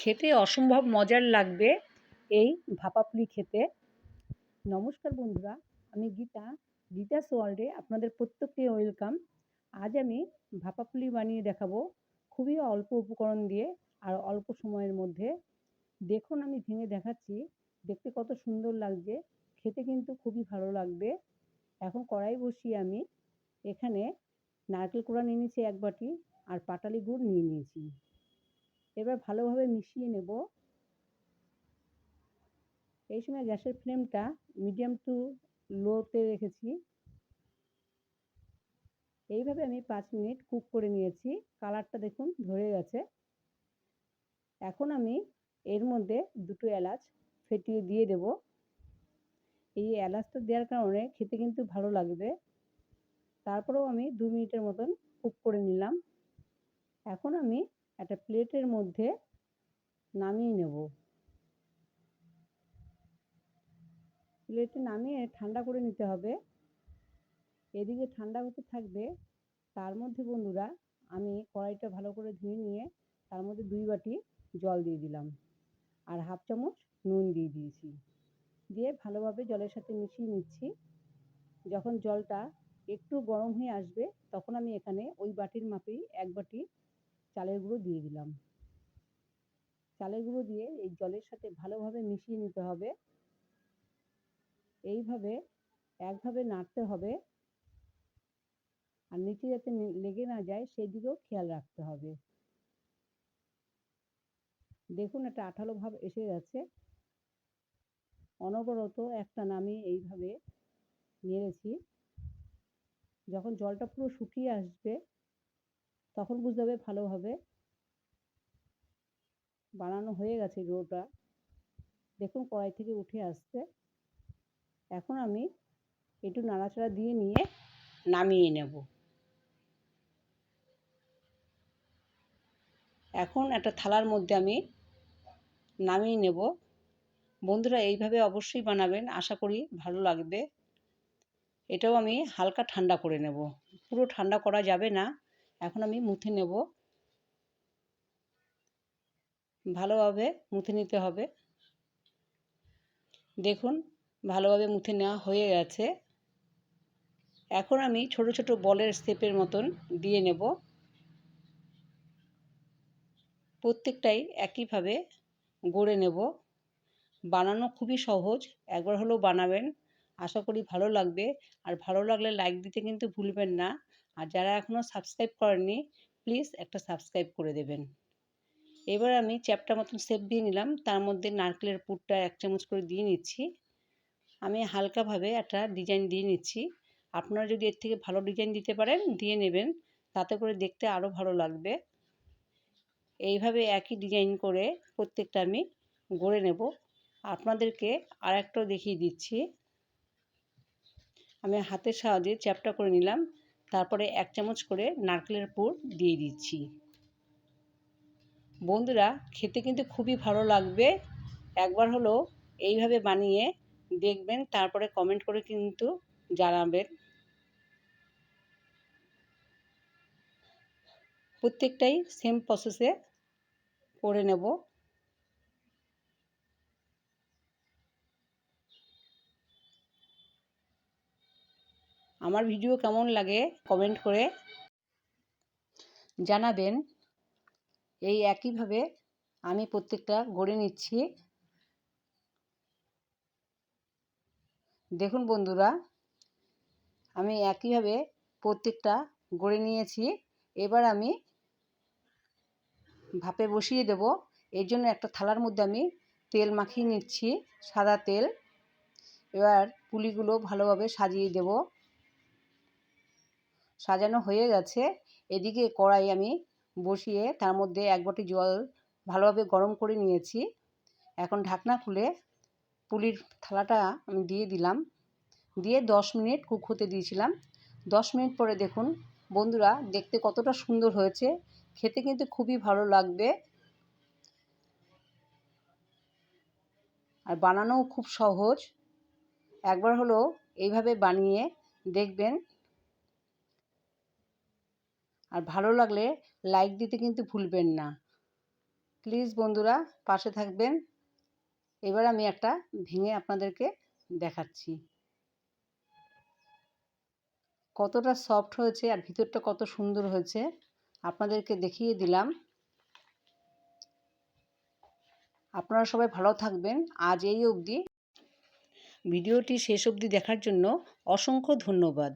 খেতে অসম্ভব মজার লাগবে এই ভাপা পুলি খেতে। নমস্কার বন্ধুরা, আমি গীতা, গীতাস ওয়ার্ল্ডে আপনাদের প্রত্যেককে ওয়েলকাম। আজ আমি ভাপা পুলি বানিয়ে দেখাবো খুবই অল্প উপকরণ দিয়ে আর অল্প সময়ের মধ্যে। দেখুন, আমি ভেঙে দেখাচ্ছি, দেখতে কত সুন্দর লাগছে, খেতে কিন্তু খুবই ভালো লাগবে। এখন কড়াই বসিয়ে আমি এখানে নারকেল কোড়া নিয়ে নিয়েছি এক বাটি আর পাটালি গুড় নিয়ে নিয়েছি। এবার ভালোভাবে মিশিয়ে নেব। এই সময় গ্যাসের ফ্লেমটা মিডিয়াম টু লোতে রেখেছি। এইভাবে আমি পাঁচ মিনিট কুক করে নিয়েছি। কালারটা দেখুন ধরে গেছে। এখন আমি এর মধ্যে দুটো এলাচ ফেটিয়ে দিয়ে দেব। এই এলাচটা দেওয়ার কারণে খেতে কিন্তু ভালো লাগবে। তারপরেও আমি দু মিনিটের মতন কুক করে নিলাম। এখন আমি একটা প্লেটের মধ্যে নামিয়ে নেব। প্লেটে নামিয়ে ঠান্ডা করে নিতে হবে। এদিকে ঠান্ডা হতে থাকবে, তার মধ্যে বন্ধুরা আমি কড়াইটা ভালো করে ধুয়ে নিয়ে তার মধ্যে দুই বাটি জল দিয়ে দিলাম আর হাফ চামচ নুন দিয়ে দিয়েছি। দিয়ে ভালোভাবে জলের সাথে মিশিয়ে নিচ্ছি। যখন জলটা একটু গরম হয়ে আসবে, তখন আমি এখানে ওই বাটির মাপেই এক বাটি চালের গুঁড়ো দিয়ে দিলাম। চালের গুঁড়ো দিয়ে এই জলের সাথে ভালোভাবে মিশিয়ে নিতে হবে। এইভাবে একভাবে নাড়তে হবে। আর নিচে যাতে লেগে না যায় সেই দিকেও খেয়াল রাখতে হবে। দেখুন একটা আঠালো ভাব এসে গেছে। অনবরত একটা নামে এইভাবে নেড়েছি। যখন জলটা পুরো শুকিয়ে আসবে তখন বুঝতে হবে ভালোভাবে বানানো হয়ে গেছে ডোটা দেখুন কড়াই থেকে উঠে আসছে। এখন আমি একটু নাড়াচাড়া দিয়ে নিয়ে নামিয়ে নেব। এখন একটা থালার মধ্যে আমি নামিয়ে নেব। বন্ধুরা, এইভাবে অবশ্যই বানাবেন। আশা করি ভালো লাগবে। এটাও আমি হালকা ঠান্ডা করে নেব। পুরো ঠান্ডা করা যাবে না। এখন আমি মুথে নেব। ভালোভাবে মুথে নিতে হবে। দেখুন, ভালোভাবে মুথে নেওয়া হয়ে গেছে। এখন আমি ছোট ছোট বলের স্টেপের মতন দিয়ে নেব। প্রত্যেকটাই একইভাবে গড়ে নেব। বানানো খুবই সহজ। একবার হলেও বানাবেন। আশা করি ভালো লাগবে। আর ভালো লাগলে লাইক দিতে কিন্তু ভুলবেন না। আর যারা এখনও সাবস্ক্রাইব করেননি প্লিজ একটা সাবস্ক্রাইব করে দেবেন। এবার আমি চ্যাপটা মতন শেপ দিয়ে নিলাম, তার মধ্যে নারকেলের পুরটা এক চামচ করে দিয়ে নিচ্ছি। আমি হালকাভাবে একটা ডিজাইন দিয়ে নিচ্ছি। আপনারা যদি এর থেকে ভালো ডিজাইন দিতে পারেন, দিয়ে নেবেন, তাতে করে দেখতে আরও ভালো লাগবে। এইভাবে একই ডিজাইন করে প্রত্যেকটা আমি গড়ে নেব। আপনাদেরকে আর একটাও দেখিয়ে দিচ্ছি। আমি হাতের সাহায্যে চ্যাপটা করে নিলাম। তারপরে এক চামচ করে নারকেলের পুর দিয়ে দিচ্ছি। বন্ধুরা, খেতে কিন্তু খুবই ভালো লাগবে। একবার হলো এইভাবে বানিয়ে দেখবেন, তারপরে কমেন্ট করে কিন্তু জানাবেন। প্রত্যেকটাই সেম প্রসেসে করে নেব। আমার ভিডিও কেমন লাগে কমেন্ট করে জানাবেন। এই একইভাবে আমি প্রত্যেকটা গড়ে নিচ্ছি। দেখুন বন্ধুরা, আমি একইভাবে প্রত্যেকটা গড়ে নিয়েছি। এবার আমি ভাপে বসিয়ে দেব। এর জন্য একটা থালার মধ্যে আমি তেল মাখিয়ে নিচ্ছি, সাদা তেল। এবার পুলিগুলো ভালোভাবে সাজিয়ে দেব। সাজানো হয়ে গেছে। এদিকে কড়াই আমি বসিয়ে তার মধ্যে এক বটি জল ভালোভাবে গরম করে নিয়েছি। এখন ঢাকনা খুলে পুলির থালাটা আমি দিয়ে দিলাম। দিয়ে দশ মিনিট কুক হতে দিয়েছিলাম। দশ মিনিট পরে দেখুন, বন্ধুরা দেখতে কতটা সুন্দর হয়েছে। খেতে কিন্তু খুবই ভালো লাগবে। আর বানানোও খুব সহজ। একবার হলো এইভাবে বানিয়ে দেখবেন আর ভালো লাগলে লাইক দিতে কিন্তু ভুলবেন না। প্লিজ বন্ধুরা পাশে থাকবেন। এবার আমি একটা ভেঙে আপনাদেরকে দেখাচ্ছি। কতটা সফট হয়েছে আর ভিতরটা কত সুন্দর হয়েছে আপনাদেরকে দেখিয়ে দিলাম। আপনারা সবাই ভালো থাকবেন। আজ এই অবধি। ভিডিওটি শেষ অবধি দেখার জন্য অসংখ্য ধন্যবাদ।